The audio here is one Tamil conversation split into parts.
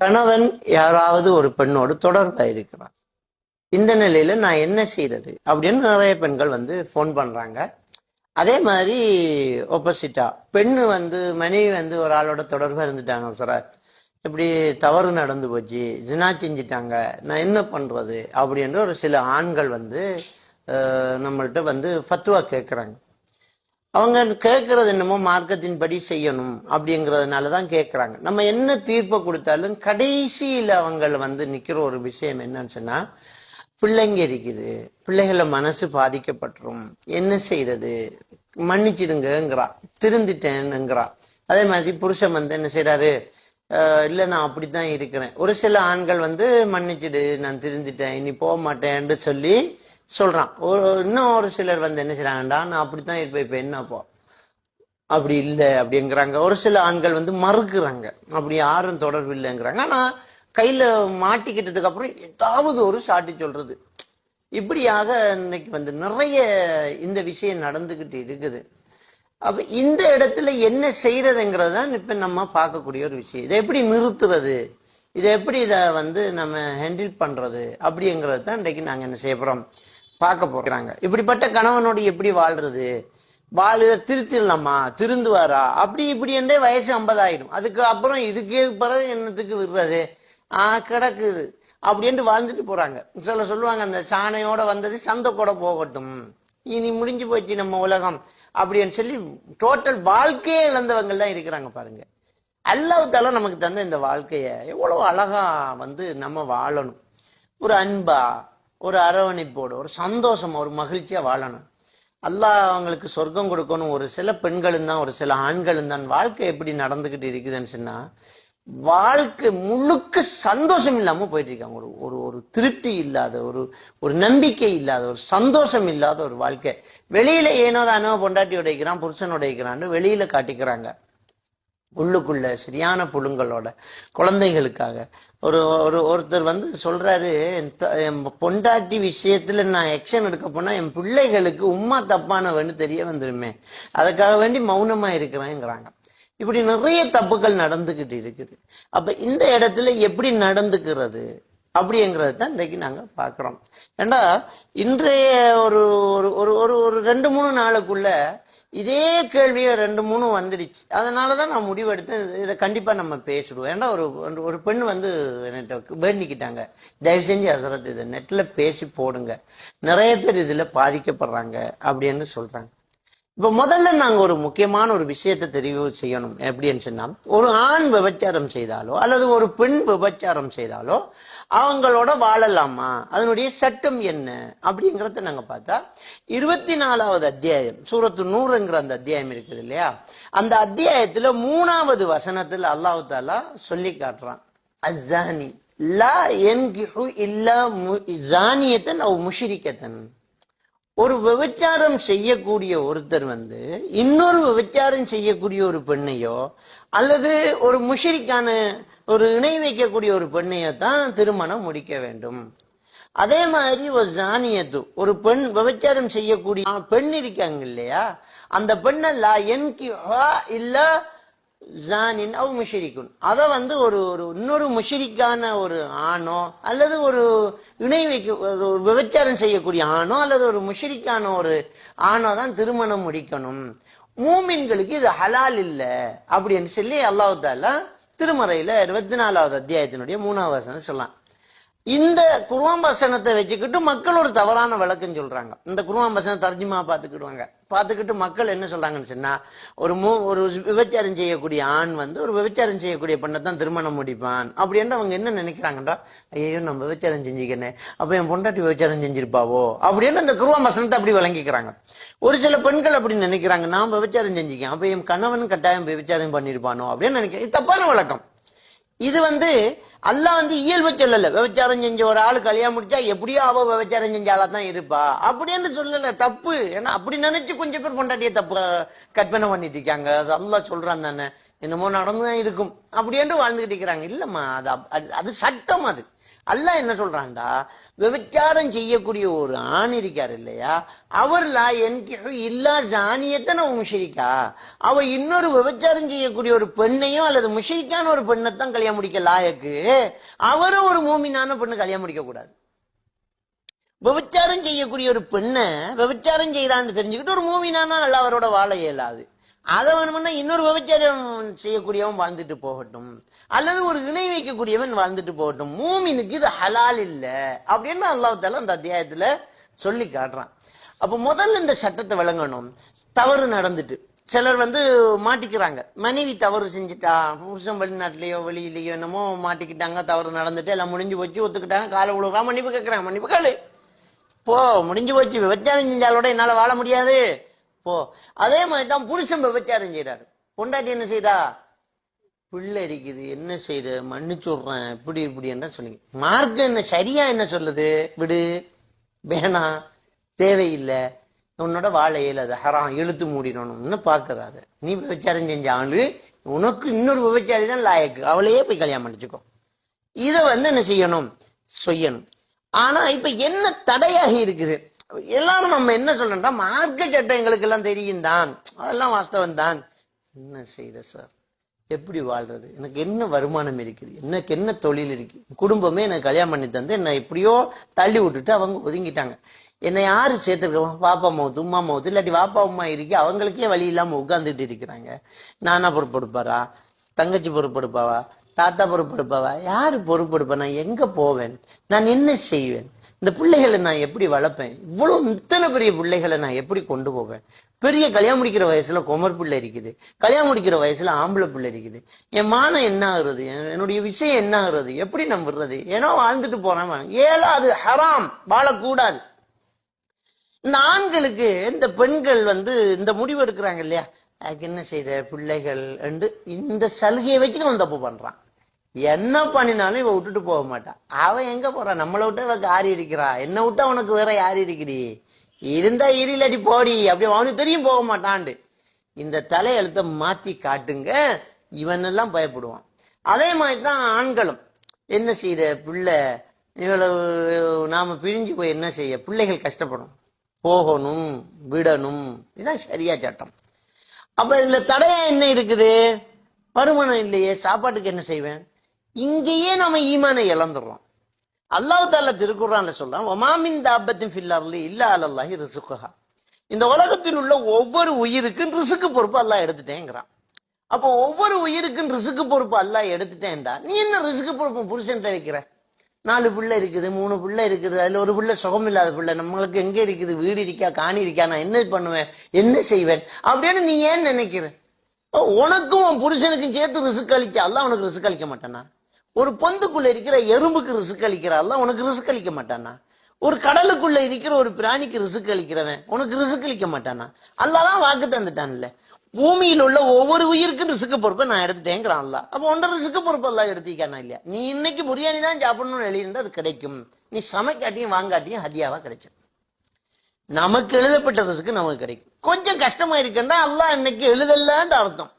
கணவன் யாராவது ஒரு பெண்ணோடு தொடர்பாக இருக்கிறார் இந்த நிலையில நான் என்ன செய்யறது அப்படின்னு நிறைய பெண்கள் வந்து ஃபோன் பண்றாங்க. அதே மாதிரி ஒப்போசிட்டா பெண்ணு வந்து மனைவி வந்து ஒரு ஆளோட தொடர்பாக இருந்துட்டாங்க சார் இப்படி தவறு நடந்து போச்சு ஜினா செஞ்சிட்டாங்க நான் என்ன பண்றது அப்படின்ற ஒரு சில ஆண்கள் வந்து நம்மள்கிட்ட வந்து ஃபத்துவா கேட்குறாங்க அவங்க கேட்கறது என்னமோ மார்க்கத்தின் படி செய்யணும் அப்படிங்கறதுனால தான் கேட்கறாங்க நம்ம என்ன தீர்ப்பை கொடுத்தாலும் கடைசியில் அவங்க வந்து நிற்கிற ஒரு விஷயம் என்னன்னு சொன்னா பிள்ளைங்க இருக்குது பிள்ளைகளை மனசு பாதிக்கப்பட்டுரும் என்ன செய்யறது மன்னிச்சிடுங்கிறா திருந்திட்டேன்னுங்கிறா. அதே மாதிரி புருஷன் வந்து என்ன செய்யறாரு இல்லை நான் அப்படித்தான் இருக்கிறேன். ஒரு சில ஆண்கள் வந்து மன்னிச்சிடு நான் திருந்திட்டேன் இனி போக மாட்டேன்னு சொல்லி சொல்கிறான் ஒரு இன்னும் ஒரு சிலர் வந்து என்ன செய்கிறாங்கடா நான் அப்படி தான் இருப்பேன் இப்போ என்னப்போ அப்படி இல்லை அப்படிங்கிறாங்க. ஒரு சில ஆண்கள் வந்து மறுக்கிறாங்க. அப்படி யாரும் தொடர்பு இல்லைங்கிறாங்க. ஆனால் கையில் மாட்டிக்கிட்டதுக்கு அப்புறம் ஏதாவது ஒரு சாட்டி சொல்கிறது இப்படியாக இன்னைக்கு வந்து நிறைய இந்த விஷயம் நடந்துக்கிட்டு இருக்குது. அப்போ இந்த இடத்துல என்ன செய்யறதுங்கிறது தான் இப்போ நம்ம பார்க்கக்கூடிய ஒரு விஷயம். இதை எப்படி நிறுத்துறது? இதை எப்படி இதை வந்து நம்ம ஹேண்டில் பண்ணுறது அப்படிங்கிறது தான் இன்றைக்கு நாங்கள் என்ன செய்ய போகிறோம் பார்க்க போறாங்க. இப்படிப்பட்ட கணவனோடு எப்படி வாழ்றது? வாழ் இதை திருத்திடலாமா? திருந்துவாரா? அப்படி இப்படி என்றே வயசு ஐம்பதாயிடும். அதுக்கு அப்புறம் இதுக்கே பிறகு என்னத்துக்கு விடுறது? ஆ கிடக்குது. அப்படின்ட்டு வாழ்ந்துட்டு போறாங்க. சில சொல்லுவாங்க அந்த சாணையோட வந்தது சந்தை கூட போகட்டும். இனி முடிஞ்சு போச்சு நம்ம உலகம். அப்படின்னு சொல்லி டோட்டல் வாழ்க்கையே இழந்தவங்க தான் இருக்கிறாங்க பாருங்க. அல்லாஹ் நமக்கு தந்த இந்த வாழ்க்கைய எவ்வளவு அழகா வந்து நம்ம வாழணும். ஒரு அன்பா ஒரு அரவணைப்போடு ஒரு சந்தோஷம் ஒரு மகிழ்ச்சியாக வாழணும். அல்லாஹ் அவங்களுக்கு சொர்க்கம் கொடுக்கணும். ஒரு சில பெண்களும் தான் ஒரு சில ஆண்களும் தான். வாழ்க்கை எப்படி நடந்துக்கிட்டு இருக்குதுன்னு சொன்னா வாழ்க்கை முழுக்க சந்தோஷம் இல்லாமல் போயிட்டு இருக்காங்க. ஒரு ஒரு ஒரு திருப்தி இல்லாத ஒரு ஒரு நம்பிக்கை இல்லாத ஒரு சந்தோஷம் இல்லாத ஒரு வாழ்க்கை. வெளியில ஏனோ தானோ பொண்டாட்டி உடைக்கிறான் புருஷன் உடைக்கிறான்னு வெளியில காட்டிக்கிறாங்க. உள்ளுக்குள்ள சரியான புழுங்களோட குழந்தைகளுக்காக. ஒரு ஒரு ஒருத்தர் வந்து சொல்றாரு "என் த- என் பொண்டாட்டி விஷயத்துல நான் எக்ஷன் எடுக்க போனா என் பிள்ளைகளுக்கு உம்மா தப்பானவன்னு தெரிய வந்துருமே. அதுக்காக வேண்டி மௌனமா இருக்கிறேங்கிறாங்க. இப்படி நிறைய தப்புகள் நடந்துகிட்டு இருக்குது. அப்ப இந்த இடத்துல எப்படி நடந்துக்கிறது? அப்படிங்கிறது தான் இன்றைக்கு நாங்கள் பார்க்குறோம். ஏண்டா இன்றைய ஒரு ஒரு ஒரு ஒரு ஒரு ரெண்டு மூணு நாளுக்குள்ள இதே கேள்வியை ரெண்டு மூணு வந்துடுச்சு. அதனால தான் நான் முடிவெடுத்தேன் இதை கண்டிப்பாக நம்ம பேசிடுவோம். ஏன்னா ஒரு ஒரு- ஒரு பெண் வந்து என்கிட்ட வேண்டிக்கிட்டாங்க. தயவு செஞ்சு ஹசரத் இதை நெட்டில் பேசி போடுங்க. நிறைய பேர் இதில் பாதிக்கப்படுறாங்க அப்படின்னு சொல்கிறாங்க இப்போ முதல்ல நாங்கள் ஒரு முக்கியமான ஒரு விஷயத்தை தெரிவு செய்யணும். எப்படின்னு சொன்னால் ஒரு ஆண் விபச்சாரம் செய்தாலோ அல்லது ஒரு பெண் விபச்சாரம் செய்தாலோ அவங்களோட வாழலாமா? அதனுடைய சட்டம் என்ன? அப்படிங்கிறத நாங்கள் பார்த்தா இருபத்தி நாலாவது அத்தியாயம் சூரத்து நூறுங்கிற அந்த அத்தியாயம் இருக்குது இல்லையா? அந்த அத்தியாயத்தில் மூணாவது வசனத்தில் அல்லாஹு தாலா சொல்லி காட்டுறான். அஸ்ஸானி லா என்கிஹு இல்லா ஜானியத்தன் அவ் முஷிரிக்கத்தன். ஒரு விபச்சாரம் செய்யக்கூடிய ஒருத்தர் வந்து இன்னொரு விபச்சாரம் செய்யக்கூடிய ஒரு பெண்ணையோ அல்லது ஒரு முஷரிக்கான ஒரு இணை வைக்கக்கூடிய ஒரு பெண்ணையோ தான் திருமணம் முடிக்க வேண்டும். அதே மாதிரி ஒரு ஜானியத்து ஒரு பெண் விபச்சாரம் செய்யக்கூடிய பெண் இருக்காங்க இல்லையா? அந்த பெண்ணை என் என்கி இல்ல ஜானின் அவ் முஷரிக்குன் அதை வந்து ஒரு ஒரு இன்னொரு முஷரிக்கான ஒரு ஆணோ அல்லது ஒரு இணை வைக்க ஒரு விபச்சாரம் செய்யக்கூடிய ஆணோ அல்லது ஒரு முஷரிக்கான ஒரு ஆணோ தான் திருமணம் முடிக்கணும். மூமின்களுக்கு இது ஹலால் இல்லை அப்படின்னு சொல்லி அல்லாஹ் தாலா திருமறையில இருபத்தி நாலாவது அத்தியாயத்தினுடைய மூணாவது சொல்லலாம் இந்த குருவான் வசனத்தை வச்சுக்கிட்டு மக்கள் ஒரு தவறான விளக்குன்னு சொல்றாங்க. இந்த குருவான் வசனம் தர்ஜிமா பார்த்துக்கிடுவாங்க. பார்த்துக்கிட்டு மக்கள் என்ன சொல்றாங்கன்னு சொன்னா ஒரு மூ ஒரு விபச்சாரம் செய்யக்கூடிய ஆண் வந்து ஒரு விபச்சாரம் செய்யக்கூடிய பெண்ணை தான் திருமணம் முடிப்பான். அப்படின்ட்டு அவங்க என்ன நினைக்கிறாங்கன்றா ஐயோ நம்ம விபச்சாரம் செஞ்சுக்கிறேன் அப்ப என் பொண்டாட்டி விபச்சாரம் செஞ்சிருப்பாவோ? அப்படின்னு அந்த குருவான் வசனத்தை அப்படி விளங்கிக்கிறாங்க. ஒரு சில பெண்கள் அப்படி நினைக்கிறாங்க நான் விபச்சாரம் செஞ்சுக்கேன் அப்ப என் கணவன் கட்டாயம் விபச்சாரம் பண்ணிருப்பானோ? அப்படின்னு நினைக்கிறேன் தப்பான விளக்கம். இது வந்து அல்லாஹ் வந்து இயல்பு சொல்லல. விபச்சாரம் செஞ்ச ஒரு ஆள் கல்யாணம் முடிச்சா எப்படியோ அவ விபச்சாரம் செஞ்ச ஆளா தான் இருப்பா. அப்படின்னு சொல்லல. தப்பு. ஏன்னா அப்படி நினைச்சு கொஞ்சம் பேர் பொண்டாட்டிய தப்பு கற்பனை பண்ணிட்டு இருக்காங்க. அது அல்லாஹ் சொல்றான் தானே. என்னமோ நடந்துதான் இருக்கும். அப்படின்ட்டு வாழ்ந்துகிட்டு இருக்கிறாங்க. இல்லம்மா அது அது- அது சட்டம் அது. அல்ல என்ன சொல்றான்டா? விபச்சாரம் செய்யக்கூடிய ஒரு ஆண் இருக்கார் இல்லையா? அவர்ல என்கிட்ட இல்லா ஜானியத்தன முஷரிக்கா அவ இன்னொரு விபச்சாரம் செய்யக்கூடிய ஒரு பெண்ணையும் அல்லது முஷரிக்கான ஒரு பெண்ணைத்தான் கல்யாணம் முடிக்க லாயக்கு. அவரும் ஒரு மூமினான பெண்ணு கல்யாணம் முடிக்க கூடாது. விபச்சாரம் செய்யக்கூடிய ஒரு பெண்ணை விபச்சாரம் செய்யறான்னு தெரிஞ்சுக்கிட்டு ஒரு மூமினானா நல்லா அவரோட வாழ இயலாது. அதை வேணும்னா இன்னொரு விபச்சாரம் செய்யக்கூடியவன் வாழ்ந்துட்டு போகட்டும். அல்லது ஒரு இணை வைக்கக்கூடியவன் வாழ்ந்துட்டு போகட்டும். மூமினுக்கு இது ஹலால் இல்லை. அப்படின்னு அல்லாஹால அந்த அத்தியாயத்துல சொல்லி காட்டுறான். அப்போ முதல்ல இந்த சட்டத்தை விளங்கணும். தவறு நடந்துட்டு. சிலர் வந்து மாட்டிக்கிறாங்க. மனைவி தவறு செஞ்சுட்டா புருஷன் வெளிநாட்டிலேயோ வெளியிலேயோ என்னமோ மாட்டிக்கிட்டாங்க தவறு நடந்துட்டு எல்லாம் முடிஞ்சு போச்சு ஒத்துக்கிட்டாங்க காலை விழுறா மன்னிப்பு கேட்குறாங்க மன்னிப்பு காலு போ முடிஞ்சு போச்சு விபச்சாரம் செஞ்சாலோட என்னால் வாழ முடியாது. போ. அதே மாதிரி தான் புருஷன் விபச்சாரம் செய்யறாரு பொண்டாட்டி என்ன செய்யறா பிள்ளை இருக்குது என்ன செய்யற மன்னிச்சுடுறேன் இப்படி இப்படி என்ன சொல்லுங்க. மார்க்கம் என்ன? சரியா என்ன சொல்லுது? விடு. வேணாம் தேவையில்லை. உன்னோட வாழ இயலாது ஹராம். இழுத்து மூடிடணும்னு பார்க்கறாத நீ விபச்சாரம் செஞ்ச ஆளு. உனக்கு இன்னொரு விபச்சாரி தான் லாயக்கு. அவளையே போய் கல்யாணம் பண்ணிச்சுக்கோ. இதை வந்து என்ன செய்யணும்? செய்யணும். ஆனா இப்ப என்ன தடையாக இருக்குது? எல்லாரும் நம்ம என்ன சொல்றோம்னா மார்க்க சட்டம் எங்களுக்கு எல்லாம் தெரியும் தான் அதெல்லாம் வாஸ்தவம் தான் என்ன செய்யற சார் எப்படி வாழ்றது? எனக்கு என்ன வருமானம் இருக்குது? எனக்கு என்ன தொழில் இருக்கு? குடும்பமே எனக்கு கல்யாணம் பண்ணி தந்து என்னை எப்படியோ தள்ளி விட்டுட்டு அவங்க ஒதுங்கிட்டாங்க. என்னை யாரு சேர்த்துருக்கோம் பாப்பா மவுத்து உமா மவுத்து இல்லாட்டி வாப்பா உமா இருக்கு அவங்களுக்கே வழி இல்லாமல் உட்காந்துட்டு இருக்கிறாங்க. நானா பொறுப்படுப்பாரா? தங்கச்சி பொறுப்படுப்பாவா? தாத்தா பொறுப்படுப்பாவா? யாரு பொறுப்பெடுப்பா? நான் எங்க போவேன்? நான் என்ன செய்வேன்? இந்த பிள்ளைகளை நான் எப்படி வளர்ப்பேன்? இவ்வளவு இத்தனை பெரிய பிள்ளைகளை நான் எப்படி கொண்டு போவேன்? பெரிய கல்யாணம் முடிக்கிற வயசுல குமர் பிள்ளை இருக்குது. கல்யாணம் முடிக்கிற வயசுல ஆம்பளை பிள்ளை இருக்குது. என் மானம் என்ன ஆகுறது? என்னுடைய விஷயம் என்ன ஆகுறது? எப்படி நம்புறது விடுறது? ஏன்னா வாழ்ந்துட்டு போறேன் ஏழாது ஹராம். வாழக்கூடாது. இந்த ஆண்களுக்கு இந்த பெண்கள் வந்து இந்த முடிவு எடுக்கிறாங்க இல்லையா? அதுக்கு என்ன செய்யற பிள்ளைகள் என்று இந்த சலுகையை வச்சு அவன் தப்பு பண்றான். என்ன பண்ணினாலும் இவ விட்டுட்டு போக மாட்டான் அவன் எங்க போறான் நம்மளை விட்டு இவ காரி இருக்கிறா என்ன விட்டா உனக்கு வேற யார் இருக்கிறி? இருந்தா இரிலடி போடி. அப்படி அவனுக்கு தெரியும் போக மாட்டான்டு இந்த தலையெழுத்தை மாத்தி காட்டுங்க. இவன் எல்லாம் பயப்படுவான். அதே மாதிரி தான் ஆண்களும். என்ன செய்யற பிள்ளை? இவ்வளவு நாம பிரிஞ்சு போய் என்ன செய்ய? பிள்ளைகள் கஷ்டப்படும். போகணும் விடணும். இதுதான் சரியா சட்டம். அப்ப இதுல தடையா என்ன இருக்குது? வருமானம் இல்லையே. சாப்பாட்டுக்கு என்ன செய்வேன்? இங்கேயே நம்ம ஈமானை இழந்துடுறோம் அல்லாஹ் தால திருக்குறான்ல சொல்றான் ஒமாமின் தாபத்தின் ஃபில்லர்லி இல்லா அலல்லாஹி ரிசுக்குஹா. இந்த உலகத்தில் உள்ள ஒவ்வொரு உயிருக்கும் ரிசுக்கு பொறுப்பு அல்லாஹ் எடுத்துட்டேங்கிறான். அப்போ ஒவ்வொரு உயிருக்கும் ரிசுக்கு பொறுப்பு அல்லாஹ் எடுத்துட்டேன்டா. நீ என்ன ரிசுக்கு பொறுப்பு புருஷன்ட்ட வைக்கிற? நாலு பிள்ளை இருக்குது மூணு பிள்ளை இருக்குது அதுல ஒரு பிள்ளை சுகம் இல்லாத பிள்ளை நம்மளுக்கு எங்க இருக்குது வீடு இருக்கா காணி இருக்கா நான் என்ன பண்ணுவேன் என்ன செய்வேன் அப்படின்னு நீ ஏன் நினைக்கிற? உனக்கும் உன் புருஷனுக்கும் சேர்த்து ரிசுக்கு அளிச்சா அல்லாஹ் உனக்கு ரிசுக்கு அளிக்க மாட்டேனா? ஒரு பொந்துக்குள்ள இருக்கிற எறும்புக்கு ரிசுக்கு அளிக்கிறாள். உனக்கு ரிசுக்கு அளிக்க மாட்டானா? ஒரு கடலுக்குள்ள இருக்கிற ஒரு பிராணிக்கு ரிசுக்கு அளிக்கிறவன் உனக்கு ரிசுக்கு அளிக்க மாட்டானா? அல்லாதான் வாக்கு தந்துட்டான்ல. பூமியில் உள்ள ஒவ்வொரு உயிருக்கும் ரிசுக்கு பொறுப்பை நான் எடுத்துட்டேங்கிறான் அல்ல அப்போ ஒன்றரை ரிசுக்கு பொறுப்பு எல்லாம் எடுத்திக்கானா இல்லையா? நீ இன்னைக்கு பிரியாணி தான் சாப்பிடணும்னு எழுதியிருந்தா அது கிடைக்கும். நீ சமைக்காட்டியும் வாங்காட்டியும் ஹதியாவா கிடைச்சிடும் நமக்கு எழுதப்பட்ட ரிசுக்கு நமக்கு கிடைக்கும். கொஞ்சம் கஷ்டமா இருக்குன்னா அல்லாஹ் இன்னைக்கு எழுதலன்னு அர்த்தம்.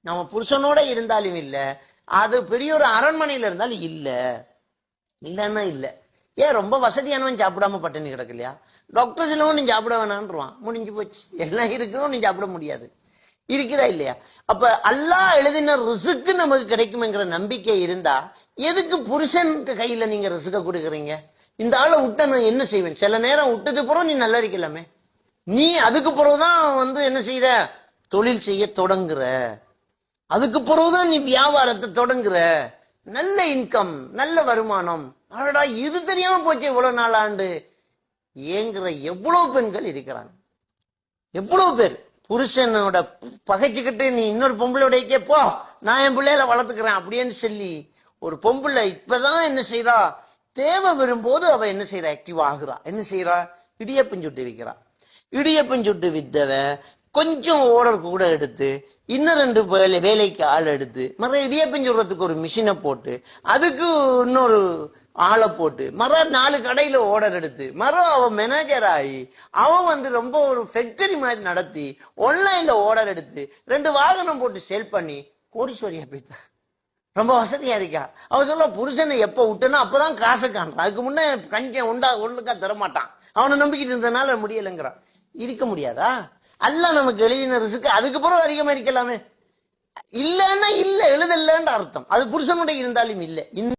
நம்ம புருஷனோட இருந்தாலும் இல்லை அது பெரிய ஒரு அரண்மனையில இருந்தாலும் இல்லை. இல்லைன்னா இல்ல. ஏன் ரொம்ப வசதியானவன் சாப்பிடாம பட்டினி கிடக்கு இல்லையா டாக்டர் சிலவன் நீ சாப்பிட வேணான்றான் முடிஞ்சு போச்சு. எல்லாம் இருக்குதோ? நீ சாப்பிட முடியாது. இருக்குதா இல்லையா? அப்ப அல்லாஹ் எழுதின ரிசுக்கு நமக்கு கிடைக்குமேங்கிற நம்பிக்கை இருந்தா எதுக்கு புருஷன் கையில நீங்க ரிசுக்க கொடுக்குறீங்க? இந்த ஆளை விட்ட நான் என்ன செய்வேன்? சில நேரம் விட்டது பிறகு நீ நல்லா இருக்கலாமே நீ அதுக்கு பிறகுதான் வந்து என்ன செய்யற தொழில் செய்ய தொடங்குற. அதுக்கு பிறகுதான் நீ வியாபாரத்தை தொடங்குற. நல்ல இன்கம் நல்ல வருமானம். அடடா இது தெரியாம போச்சு இவ்வளவு நாளாண்டு ஏங்குற எவ்வளவு பெண்கள் இருக்கிறாங்க. எவ்வளவு பேர். புருஷனோட பகைச்சுக்கிட்டு நீ இன்னொரு பொம்பளோட போ. நான் என் பிள்ளையில வளர்த்துக்கிறேன் அப்படின்னு சொல்லி ஒரு பொம்பளை இப்பதான் என்ன செய்யறா தேவை வரும்போது அவ என்ன செய்றா? ஆக்டிவ் ஆகுறா. என்ன செய்யறா இடியப்பம் சுட்டு விற்கிறா. இடியப்பம் சுட்டு வித்தவ கொஞ்சம் ஓடர் கூட எடுத்து இன்னும் ரெண்டு வேலை வேலைக்கு ஆள் எடுத்து மற இடியப்பம் சொல்றதுக்கு ஒரு மிஷினை போட்டு அதுக்கு இன்னொரு ஆளை போட்டு மற நாலு கடையில ஓர்டர் எடுத்து மற அவன் மேனேஜர் ஆகி அவன் வந்து ரொம்ப ஒரு ஃபேக்டரி மாதிரி நடத்தி ஆன்லைன்ல ஓர்டர் எடுத்து ரெண்டு வாகனம் போட்டு சேல் பண்ணி கோடீஸ்வரியா போய்த்தா ரொம்ப வசதியா இருக்கா? அவன் சொல்ல புருஷனை எப்ப விட்டனோ அப்பதான் காசு காண்றான். அதுக்கு முன்னே கஞ்சன் உண்டா ஒண்ணுக்கா தரமாட்டான். அவனை நம்பிக்கிட்டு இருந்தனால முடியலைங்கிறான். இருக்க முடியாதா? அல்ல நமக்கு எழுதின ரிசுக்கு அதுக்கு பிறகு அதிகமா இருக்கலாமே இல்லைன்னா இல்லை எழுதலன்ற அர்த்தம். அது புருஷனுடைய இருந்தாலும் இல்லை. இந்த